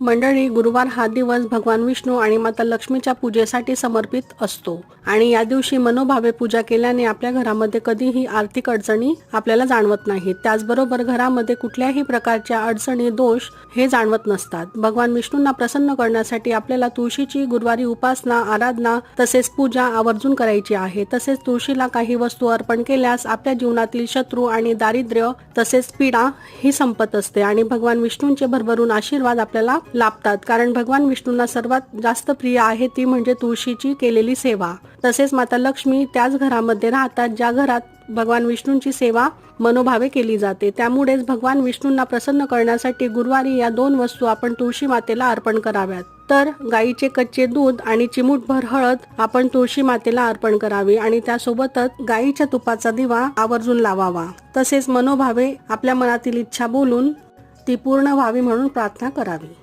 मंडळी गुरुवार हा दिवस भगवान विष्णू आणि माता लक्ष्मीच्या पूजेसाठी समर्पित असतो. आणि या दिवशी मनोभावे पूजा केल्याने आपल्या घरामध्ये कधीही आर्थिक अडचणी आपल्याला जाणवत नाहीत. त्याचबरोबर घरामध्ये कुठल्याही प्रकारच्या अडचणी दोष हे जाणवत नसतात. भगवान विष्णूंना प्रसन्न करण्यासाठी आपल्याला तुळशीची गुरुवारी उपासना आराधना तसेच पूजा आवर्जून करायची आहे. तसेच तुळशीला काही वस्तू अर्पण केल्यास आपल्या जीवनातील शत्रू आणि दारिद्र्य तसेच पीडा ही संपत असते आणि भगवान विष्णूंचे भरभरून आशीर्वाद आपल्याला लाभतात. कारण भगवान विष्णूंना सर्वात जास्त प्रिय आहे ती म्हणजे तुळशीची केलेली सेवा. तसेच माता लक्ष्मी त्याच घरामध्ये राहतात ज्या घरात भगवान विष्णूंची सेवा मनोभावे केली जाते. त्यामुळेच भगवान विष्णूंना प्रसन्न करण्यासाठी गुरुवारी या दोन वस्तू आपण तुळशी मातेला अर्पण कराव्यात. तर गाईचे कच्चे दूध आणि चिमूटभर हळद आपण तुळशी मातेला अर्पण करावी आणि त्यासोबतच गाईच्या तुपाचा दिवा आवर्जून लावावा. तसेच मनोभावे आपल्या मनातील इच्छा बोलून ती पूर्ण व्हावी म्हणून प्रार्थना करावी.